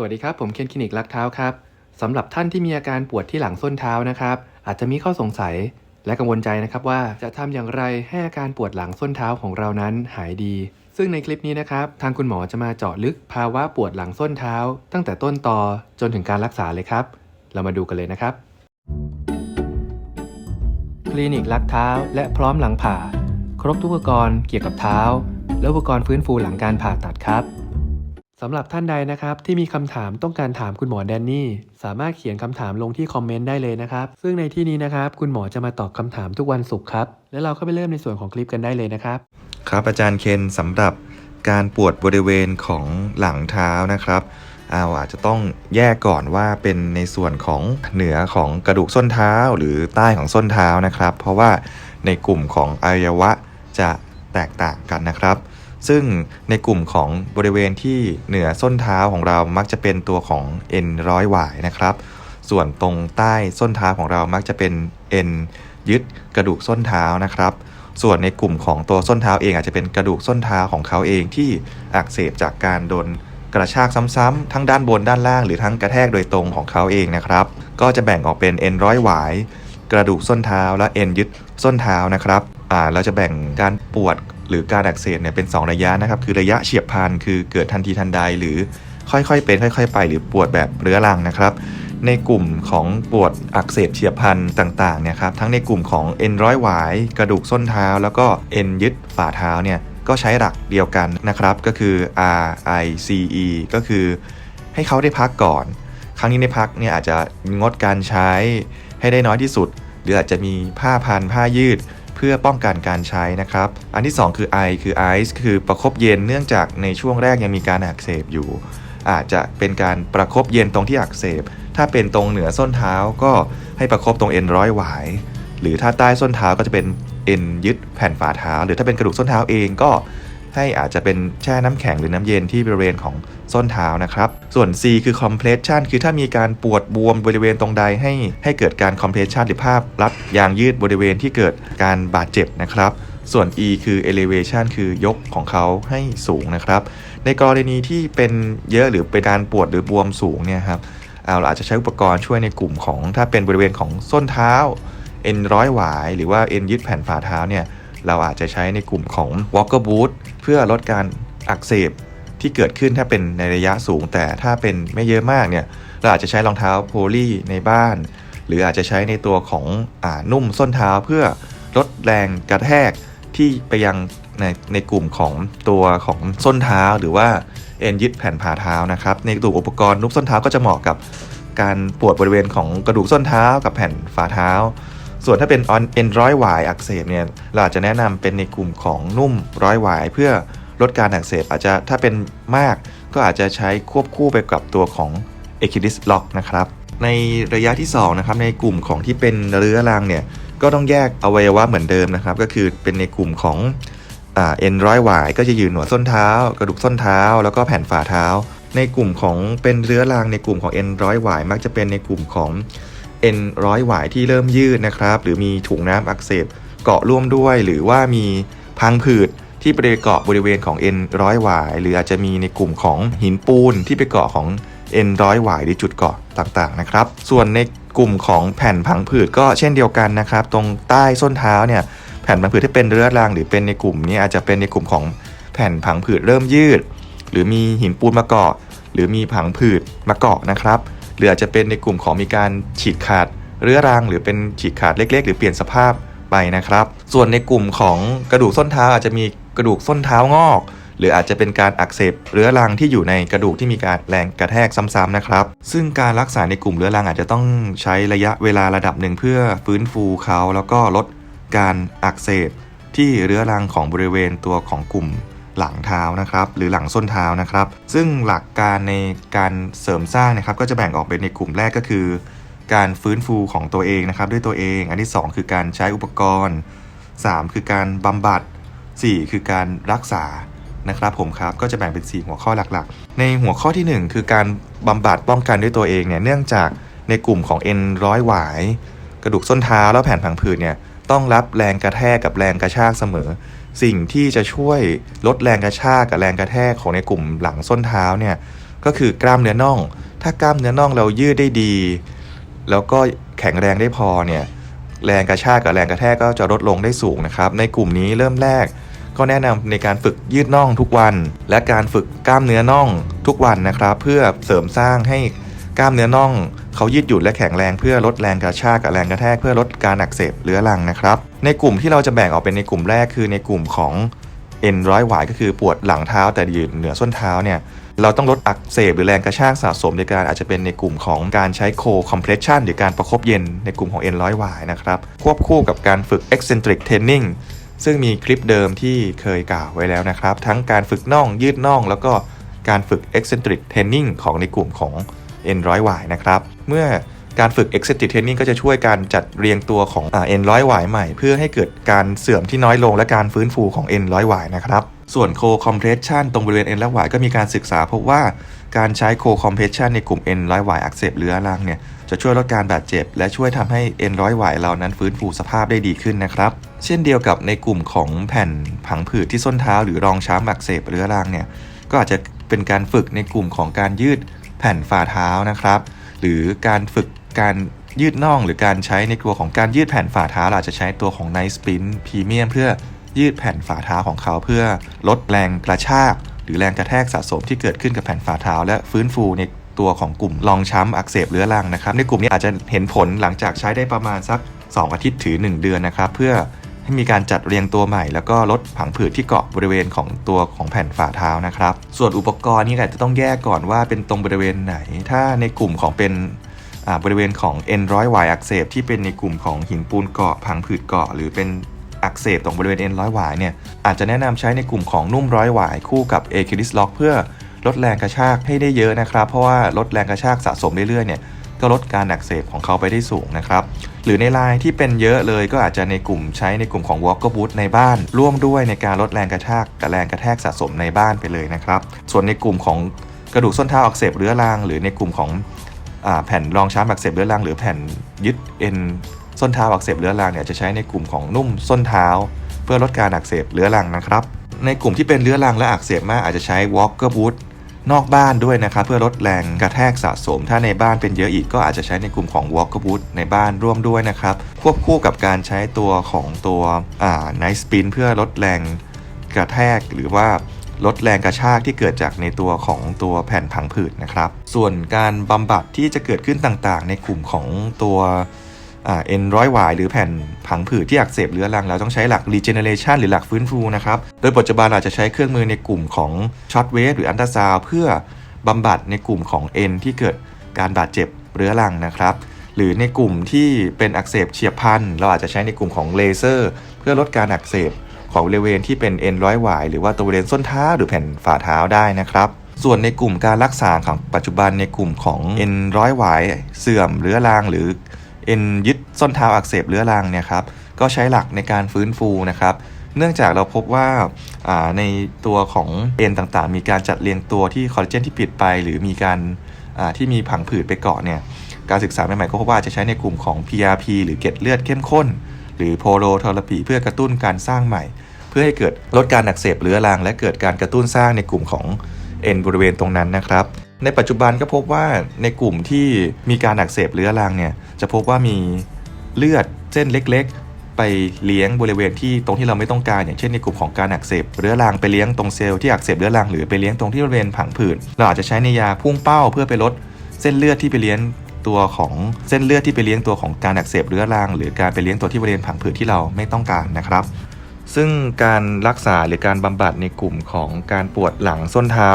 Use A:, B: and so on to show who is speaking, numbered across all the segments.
A: สวัสดีครับ ผมเคนคลินิกลักเท้าครับสำหรับท่านที่มีอาการปวดที่หลังส้นเท้านะครับ อาจจะมีข้อสงสัยและกังวลใจนะครับว่าจะทำอย่างไรให้อาการปวดหลังส้นเท้าของเรานั้นหายดี ซึ่งในคลิปนี้นะครับ ทางคุณหมอจะมาเจาะลึกภาวะปวดหลังส้นเท้า ตั้งแต่ต้นตอจนถึงการรักษาเลยครับ เรามาดูกันเลยนะครับ คลินิกลักเท้า และพร้อมหลังผ่า ครบทุกอุปกรณ์เกี่ยวกับเท้า และอุปกรณ์ฟื้นฟูหลังการผ่าตัดครับ สำหรับท่านใดนะครับที่มีคำถามต้องการถามคุณหมอแดนนี่ สามารถเขียนคำถามลงที่คอมเมนต์ได้เลยนะครับ ซึ่งในที่นี้นะครับคุณหมอจะมาตอบคำถามทุกวันศุกร์ครับ และเราก็ไปเริ่มในส่วนของคลิปกันได้เลยนะครับ
B: ครับอาจารย์เคนสำหรับการปวดบริเวณของหลังเท้านะครับเอาอาจจะต้องแยกก่อนว่าเป็นในส่วนของเหนือของกระดูกส้นเท้าหรือใต้ของส้นเท้านะครับ เพราะว่าในกลุ่มของอวัยวะจะแตกต่างกันนะครับ ซึ่งในกลุ่มของบริเวณที่เหนือส้นเท้าของเรามักจะเป็นตัวของเอ็นร้อยหวายนะครับ ส่วนตรงใต้ส้นเท้าของเรามักจะเป็นเอ็นยึดกระดูกส้นเท้านะครับ ส่วนในกลุ่มของตัวส้นเท้าเองอาจจะเป็นกระดูกส้นเท้าของเขาเองที่อักเสบจากการโดนกระชากซ้ำๆทั้งด้านบนด้านล่างหรือทั้งกระแทกโดยตรงของเขาเองนะครับ ก็จะแบ่งออกเป็นเอ็นร้อยหวาย กระดูกส้นเท้าและเอ็นยึดส้นเท้านะครับ อ่าเราจะแบ่งการปวด หรือการอักเสบเนี่ยเป็น 2 ระยะนะครับคือระยะเฉียบพลันคือเกิดทันทีทันใดหรือค่อยๆ เป็นค่อย ๆ ไปหรือปวดแบบเรื้อรังนะครับ ในกลุ่มของปวดอักเสบเฉียบพลันต่างๆเนี่ยครับทั้งในกลุ่มของเอ็นร้อยหวาย กระดูกส้นเท้า แล้วก็เอ็นยึดฝ่าเท้าเนี่ยก็ใช้หลักเดียวกันนะครับ ก็คือ R I C E ก็คือให้เขาได้พักก่อน ครั้งนี้ได้พักเนี่ยอาจจะงดการใช้ให้ได้น้อยที่สุด หรืออาจจะมีผ้าพันผ้ายืด เพื่อป้องกันการใช้นะครับ อันที่ 2 คือไอคือไอซ์คือประคบเย็นเนื่องจากในช่วงแรกยังมีการอักเสบอยู่ อาจจะเป็นการประคบเย็นตรงที่อักเสบ ถ้าเป็นตรงเหนือส้นเท้าก็ให้ประคบตรงเอ็นร้อยหวาย หรือถ้าใต้ส้นเท้าก็จะเป็นเอ็นยึดแผ่นฝ่าเท้า หรือถ้าเป็นกระดูกส้นเท้าเองก็ ให้อาจจะเป็นแช่น้ำแข็งหรือน้ำเย็นที่บริเวณของส้นเท้านะครับ ส่วน C คือ compression คือถ้ามีการปวดบวมบริเวณตรงใดให้ให้เกิดการ compression หรือภาพรัดยางยืดบริเวณที่เกิดการบาดเจ็บนะครับ ส่วน E คือ elevation คือยกของเขาให้สูงนะครับ ในกรณีที่เป็นเยอะหรือเป็นการปวดหรือบวมสูงเนี่ยครับเอาเราอาจจะใช้อุปกรณ์ช่วยในกลุ่มของถ้าเป็นบริเวณของส้นเท้าเอ็นร้อยหวาย หรือว่าเอ็นยึดแผ่นฝ่าเท้าเนี่ย เราอาจจะใช้ในกลุ่มของ walker boot เพื่อลดการอักเสบที่เกิดขึ้นถ้าเป็นในระยะสูง แต่ถ้าเป็นไม่เยอะมากเนี่ยเราอาจจะใช้รองเท้าโพลีในบ้าน หรืออาจจะใช้ในตัวของอนุ่มส้นเท้าเพื่อลดแรงกระแทกที่ไปยังในในกลุ่มของตัวของส้นเท้าหรือว่าเอ็นยึดแผ่นผ่าเท้านะครับ ในตัวอุปกรณ์นุ่มส้นเท้าก็จะเหมาะกับการปวดบริเวณของกระดูกส้นเท้ากับแผ่นฝ่าเท้า ส่วนถ้าเป็นออนเอ็นร้อยหวายอักเสบเนี่ยเราอาจจะแนะนำเป็นในกลุ่มของนุ่มร้อยหวายเพื่อลดการอักเสบอาจจะถ้าเป็นมากก็อาจจะใช้ควบคู่ไปกับตัวของ e q u i d i s Lock นะครับในระยะที่2นะครับในกลุ่มของที่เป็นเรื้อรังเนี่ยก็ต้องแยกอวัยวะเหมือนเดิมนะครับ ก็คือเป็นในกลุ่มของเอ็นร้อยหวายก็จะอยู่หนวดส้นเท้า กระดูกส้นเท้า แล้วก็แผ่นฝ่าเท้า ในกลุ่มของเป็นเรื้อรังในกลุ่มของเอ็นร้อยหวายมักจะเป็นในกลุ่มของ เอ็นร้อยหวายที่เริ่มยืดนะครับ หรือมีถุงน้ำอักเสบเกาะร่วมด้วย หรือว่ามีพังผืดที่ไปเกาะบริเวณของเอ็นร้อยหวาย หรืออาจจะมีในกลุ่มของหินปูนที่ไปเกาะของเอ็นร้อยหวายหรือจุดเกาะต่างๆนะครับ ส่วนในกลุ่มของแผ่นพังผืดก็เช่นเดียวกันนะครับ ตรงใต้ส้นเท้าเนี่ยแผ่นพังผืดที่เป็นเรื้อรัง หรือเป็นในกลุ่มนี้อาจจะเป็นในกลุ่มของแผ่นพังผืดเริ่มยืด หรือมีหินปูนมาเกาะ หรือมีผังผืดมาเกาะนะครับ หรืออาจจะเป็นในกลุ่มของมีการฉีกขาดเรื้อรัง หรือเป็นฉีกขาดเล็ก ๆ หรือเปลี่ยนสภาพไปนะครับ ส่วนในกลุ่มของกระดูกส้นเท้าอาจจะมีกระดูกส้นเท้างอก หรืออาจจะเป็นการอักเสบเรื้อรังที่อยู่ในกระดูกที่มีการแรงกระแทกซ้ำๆนะครับ ซึ่งการรักษาในกลุ่มเรื้อรังอาจจะต้องใช้ระยะเวลาระดับหนึ่งเพื่อฟื้นฟูเขาแล้วก็ลดการอักเสบที่เรื้อรังของบริเวณตัวของกลุ่ม หลังเท้านะครับหรือหลังส้นเท้านะครับ ซึ่งหลักการในการเสริมสร้างนะครับก็จะแบ่งออกเป็นในกลุ่มแรกก็คือ การฟื้นฟูของตัวเองนะครับด้วยตัวเอง อันที่ 2 คือการใช้อุปกรณ์ 3 คือการบำบัด 4 คือการรักษานะครับผมครับก็จะแบ่งเป็น 4 หัวข้อหลักๆ ในหัวข้อทีหนึ่1 คือการบำบัดป้องกันด้วยตัวเองเนี่ยเนื่องจากในกลุ่มของเอ็นร้อยหวาย กระดูกส้นเท้าแล้วแผ่นผังผืดเนี่ยต้องรับแรงกระแทกกับแรงกระชากเสมอ สิ่งที่จะช่วยลดแรงกระชากกับแรงกระแทกของในกลุ่มหลังส้นเท้าเนี่ยก็คือกล้ามเนื้อน่อง ถ้ากล้ามเนื้อน่องเรายืดได้ดี แล้วก็แข็งแรงได้พอเนี่ยแรงกระชากกับแรงกระแทกก็จะลดลงได้สูงนะครับ ในกลุ่มนี้เริ่มแรก ก็แนะนำในการฝึกยืดน่องทุกวัน และการฝึกกล้ามเนื้อน่องทุกวันนะครับ เพื่อเสริมสร้างให้กล้ามเนื้อน่องเขายืดหยุ่นและแข็งแรงเพื่อลดแรงกระชากกับแรงกระแทกเพื่อลดการอักเสบเรื้อรังนะครับ ในกลุ่มที่เราจะแบ่งออกเป็นในกลุ่มแรกคือในกลุ่มของเอ็นร้อยหวายก็คือปวดหลังเท้าแต่ยู่เหนือส้นเท้าเนี่ยเราต้องลดอักเสบหรือแรงกระชากสะสมในการอาจจะเป็นในกลุ่มของการใช้โคคอมเพรสชันหรือการประคบเย็นในกลุ่มของ N100Y นะครับควบคู่กับการฝึก eccentric training ซึ่งมีคลิปเดิมที่เคยกล่าวไว้แล้วนะครับ ทั้งการฝึกน่องยืดน่อง แล้วก็การฝึก eccentric training ของในกลุ่มของ N100Y นะครับ เมื่อ การฝึก eccentric training ก็จะช่วยการจัดเรียงตัวของเอ่า N100Y ใหม่ เพื่อให้เกิดการเสื่อมที่น้อยลงและการฟื้นฟูของ N100Y นะครับ ส่วน co compression ตรงบริเวณ N100Y ก็มีการศึกษาพบว่าการใช้ co compression ในกลุ่ม N100Y อักเสบเรื้อรังเนี่ยจะช่วยลดการบาดเจ็บ และช่วยทำให้ N100Y เรานั้นฟื้นฟูสภาพได้ดีขึ้นนะครับ เช่นเดียวกับในกลุ่มของแผ่นผังผืดที่ส้นเท้า หรือรองช้ำอักเสบเรื้อรังเนี่ยก็อาจจะเป็นการฝึกในกลุ่มของการยืดแผ่นฝ่าเท้านะครับ หรือการฝึก การยืดน่องหรือการใช้ในตัวของการยืดแผ่นฝ่าเท้าเราอาจจะใช้ตัวของ Night Sprint Premium เพื่อยืดแผ่นฝ่าเท้าของเขาเพื่อลดแรงกระชาก หรือแรงกระแทกสะสมที่เกิดขึ้นกับแผ่นฝ่าเท้า และฟื้นฟูในตัวของกลุ่มรองช้ำอักเสบเรื้อรังนะครับ ในกลุ่มนี้อาจจะเห็นผลหลังจากใช้ได้ประมาณสัก 2 อาทิตย์ถึง1เดือนนะครับ เพื่อให้มีการจัดเรียงตัวใหม่ แล้วก็ลดผังผืดที่เกาะบริเวณของตัวของแผ่นฝ่าเท้านะครับ ส่วนอุปกรณ์นี่อาจจะต้องแยกก่อนว่าเป็นตรงบริเวณไหน ถ้าในกลุ่มของเป็น บริเวณของ N100Y อักเสบที่เป็นในกลุ่มของหินปูนเกาะผังผืดเกาะหรือเป็นอักเสบตรงบริเวณ N100Y เนี่ยอาจจะแนะนำใช้ในกลุ่มของนุ่มร้อยหวายคู่กับ a c h i l l e s Lock เพื่อลดแรงกระชากให้ได้เยอะนะครับ เพราะว่าลดแรงกระชากสะสมเรื่อยๆเนี่ยก็ลดการอักเสบของเขาไปได้สูงนะครับ หรือในลายที่เป็นเยอะเลยก็อาจจะในกลุ่มใช้ในกลุ่มของ Walker Boot ในบ้าน ร่วมด้วยในการลดแรงกระชากกับแรงกระแทกสะสมในบ้านไปเลยนะครับ ส่วนในกลุ่มของกระดูกส้นเท้าอักเสบเรื้อรังหรือในกลุ่มของ แผ่นรองช้ำอักเสบเรื้อรังหรือแผ่นยึดเอ็นส้นเท้าอักเสบเรื้อรังเนี่ยจะใช้ในกลุ่มของนุ่มส้นเท้า เพื่อลดการอักเสบเรื้อรังนะครับ ในกลุ่มที่เป็นเรื้อรังและอักเสบมากอาจจะใช้ Walker Boot นอกบ้านด้วยนะครับ เพื่อลดแรงกระแทกสะสม ถ้าในบ้านเป็นเยอะอีกก็อาจจะใช้ในกลุ่มของ Walker Boot ในบ้านร่วมด้วยนะครับ ควบคู่กับการใช้ตัวของตัวอ่า Night Spin เพื่อลดแรงกระแทกหรือว่า ลดแรงกระชากที่เกิดจากในตัวของตัวแผ่นผังผืดนะครับ ส่วนการบำบัดที่จะเกิดขึ้นต่างๆ ในกลุ่มของตัวเอ็นร้อยวายหรือแผ่นผังผืดที่อักเสบเรื้อรังเราต้องใช้หลัก regeneration หรือหลักฟื้นฟูนะครับ โดยปัจจุบันเราจะใช้เครื่องมือในกลุ่มของช็อตเวฟหรืออันตราซาวเพื่อบำบัดในกลุ่มของเอ็นที่เกิดการบาดเจ็บเรื้อรังนะครับ หรือในกลุ่มที่เป็นอักเสบเฉียบพลันเราอาจจะใช้ในกลุ่มของเลเซอร์ เพื่อลดการอักเสบ ของบริเวณที่เป็นเอ็นร้อยหวายหรือว่าตัวบริเวณส้นเท้าหรือแผ่นฝ่าเท้าได้นะครับส่วนในกลุ่มการรักษาของปัจจุบันในกลุ่มของเอ็นร้อยหวายเสื่อมเรื้อรังหรือเอ็นยึดส้นเท้าอักเสบเรื้อรังเนี่ยครับก็ใช้หลักในการฟื้นฟูนะครับ เนื่องจากเราพบว่าาในตัวของเอ็นต่างๆ มีการจัดเรียงตัวที่คอลลาเจนที่ผิดไป หรือมีการาที่มีผังผืดไปเกาะเนี่ยการศึกษาใหม่ๆก็พบว่าจะใช้ในกลุ่มของ PRP หรือเกล็ดเลือดเข้มข้น หรือโพโลเทอราปีเพื่อกระตุ้นการสร้างใหม่ เพื่อให้เกิดลดการอักเสบเรื้อรัง และเกิดการกระตุ้นสร้างในกลุ่มของเอ็นบริเวณตรงนั้นนะครับ ในปัจจุบันก็พบว่าในกลุ่มที่มีการอักเสบเรื้อรังเนี่ยจะพบว่ามีเลือดเส้นเล็กๆ ไปเลี้ยงบริเวณที่ตรงที่เราไม่ต้องการ อย่างเช่นในกลุ่มของการอักเสบเรื้อรังไปเลี้ยงตรงเซลล์ที่อักเสบเรื้อรังหรือไปเลี้ยงตรงที่บริเวณผังผืดเราอาจจะใช้ในยาพุ่งเป้าเพื่อไปลดเส้นเลือดที่ไปเลี้ยงตัวของเส้นเลือดที่ไปเลี้ยงตัวของการอักเสบเรื้อรังหรือการไปเลี้ยงตัวที่บริเวณผังผืดที่เราไม่ต้องการนะครับ ซึ่งการรักษาหรือการบำบัดในกลุ่มของการปวดหลังส้นเท้า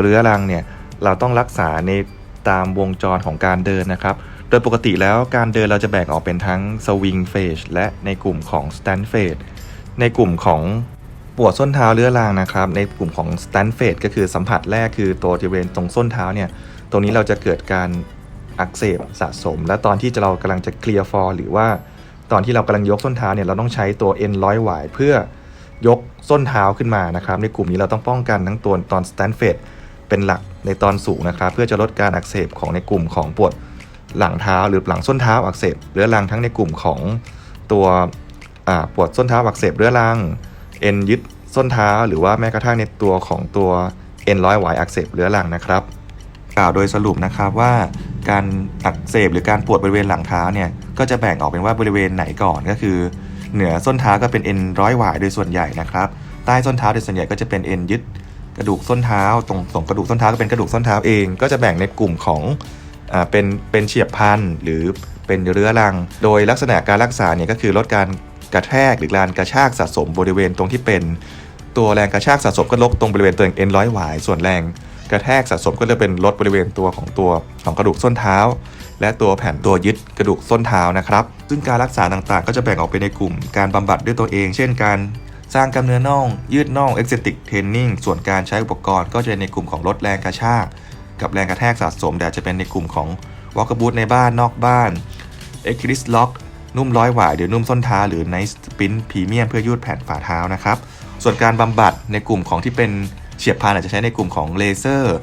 B: เรื้อรังเนี่ยเราต้องรักษาในตามวงจรของการเดินนะครับ โดยปกติแล้วการเดินเราจะแบ่งออกเป็นทั้งสวิงเฟสและในกลุ่มของสแตนเฟสในกลุ่มของปวดส้นเท้าเรื้อรังนะครับ ในกลุ่มของสแตนเฟสก็คือสัมผัสแรกคือตัวบริเวณตรงส้นเท้าเนี่ยตรงนี้เราจะเกิดการอักเสบสะสม และตอนที่เรากำลังจะเคลียร์ฟอร์หรือว่า ตอนที่เรากำลังยกส้นเท้าเนี่ยเราต้องใช้ตัว N ร้อยหวายเพื่อยกส้นเท้าขึ้นมานะครับ ในกลุ่มนี้เราต้องป้องกันทั้งตัวตอนสแตนเฟดเป็นหลักในตอนสูงนะครับ เพื่อจะลดการอักเสบของในกลุ่มของปวดหลังเท้าหรือหลังส้นเท้าอักเสบเรื้อรังทั้งในกลุ่มของตัวปวดส้นเท้าอักเสบเรื้อรังเอ็นยึดส้นเท้าหรือว่าแม้กระทั่งในตัวของตัวเอ็นร้อยหวายอักเสบเรื้อรังนะครับกล่าวโดยสรุปนะครับว่าการอักเสบหรือการปวดบริเวณหลังเท้าเนี่ย ก็จะแบ่งออกเป็นว่าบริเวณไหนก่อนก็คือ เหนือส้นเท้าก็เป็นเอ็นร้อยหวายโดยส่วนใหญ่นะครับ ใต้ส้นเท้าโดยส่วนใหญ่ก็จะเป็นเอ็นยึดกระดูกส้นเท้า ตรงส่งกระดูกส้นเท้าก็เป็นกระดูกส้นเท้าเอง ก็จะแบ่งในกลุ่มของอ่าเป็นเป็นเฉียบพันธุ์หรือเป็นเรื้อรัง โดยลักษณะการรักษาเนี่ยก็คือลดการกระแทกหรือการกระชากสะสมบริเวณตรงที่เป็นตัวแรงกระชากสะสมก็ลดตรงบริเวณตัวเอ็นร้อยหวายส่วนแรงกระแทกสะสมก็จะเป็นลดบริเวณตัวของตัวของกระดูกส้นเท้า และตัวแผ่นตัวยึดกระดูกส้นเท้านะครับ ซึ่งการรักษาต่างๆ ก็จะแบ่งออกเป็นในกลุ่ม การบำบัดด้วยตัวเอง เช่นการสร้างกล้ามเนื้อน่อง ยืดน่อง eccentric training ส่วนการใช้อุปกรณ์ก็จะในกลุ่มของลดแรงกระชากกับแรงกระแทกสะสมแต่จะเป็นในกลุ่มของ walk boot ในบ้านนอกบ้าน e c r i s lock นุ่มร้อยหวายหรือนุ่มส้นเท้าหรือ nice spin premium เพื่อยืดแผ่นฝ่าเท้านะครับส่วนการบำบัดในกลุ่มของที่เป็นเฉียบพลันอาจจะใช้ในกลุ่มของเลเซอร์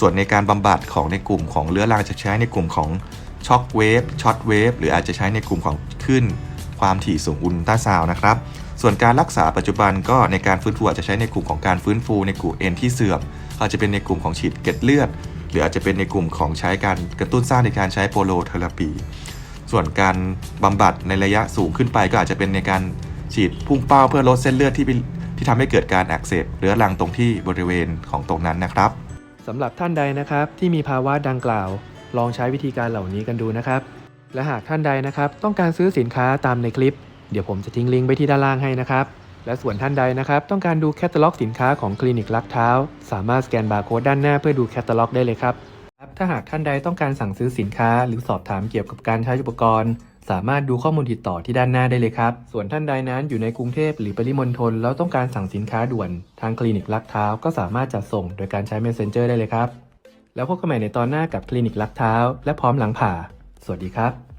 B: ส่วนในการบำบัดของในกลุ่มของเรื้อรังจะใช้ในกลุ่มของช็อคเวฟช็อตเวฟหรืออาจจะใช้ในกลุ่มของขึ้นความถี่สูงอุลตราซาวนะครับ ส่วนการรักษาปัจจุบันก็ในการฟื้นฟูอาจจะใช้ในกลุ่มของการฟื้นฟูในกลุ่มเอ็นที่เสื่อมอาจจะเป็นในกลุ่มของฉีดเกล็ดเลือด หรืออาจจะเป็นในกลุ่มของใช้การกระตุ้นสร้างในการใช้โปโลเทอราปี ส่วนการบำบัดในระยะสูงขึ้นไปก็อาจจะเป็นในการฉีดพุ่งเป้าเพื่อลดเส้นเลือดที่ที่ทำให้เกิดการอักเสบเรื้อรังตรงที่บริเวณของตรงนั้นนะครับ
A: สำหรับท่านใดนะครับ ที่มีภาวะดังกล่าว ลองใช้วิธีการเหล่านี้กันดูนะครับ และหากท่านใดนะครับ ต้องการซื้อสินค้าตามในคลิป เดี๋ยวผมจะทิ้งลิงก์ไว้ที่ด้านล่างให้นะครับ และส่วนท่านใดนะครับ ต้องการดูแคตตาล็อกสินค้าของคลินิกลักเท้า สามารถสแกนบาร์โค้ดด้านหน้าเพื่อดูแคตตาล็อกได้เลยครับถ้าหากท่านใดต้องการสั่งซื้อสินค้า หรือสอบถามเกี่ยวกับการใช้อุปกรณ์ สามารถดูข้อมูลติดต่อที่ด้านหน้าได้เลยครับ ส่วนท่านใดนั้นอยู่ในกรุงเทพหรือปริมณฑลแล้วต้องการสั่งสินค้าด่วน ทางคลินิกลักเท้าก็สามารถจัดส่งโดยการใช้ Messenger ได้เลยครับ แล้วพบกันใหม่ในตอนหน้ากับคลินิกลักเท้า และพร้อมหลังผ่า สวัสดีครับ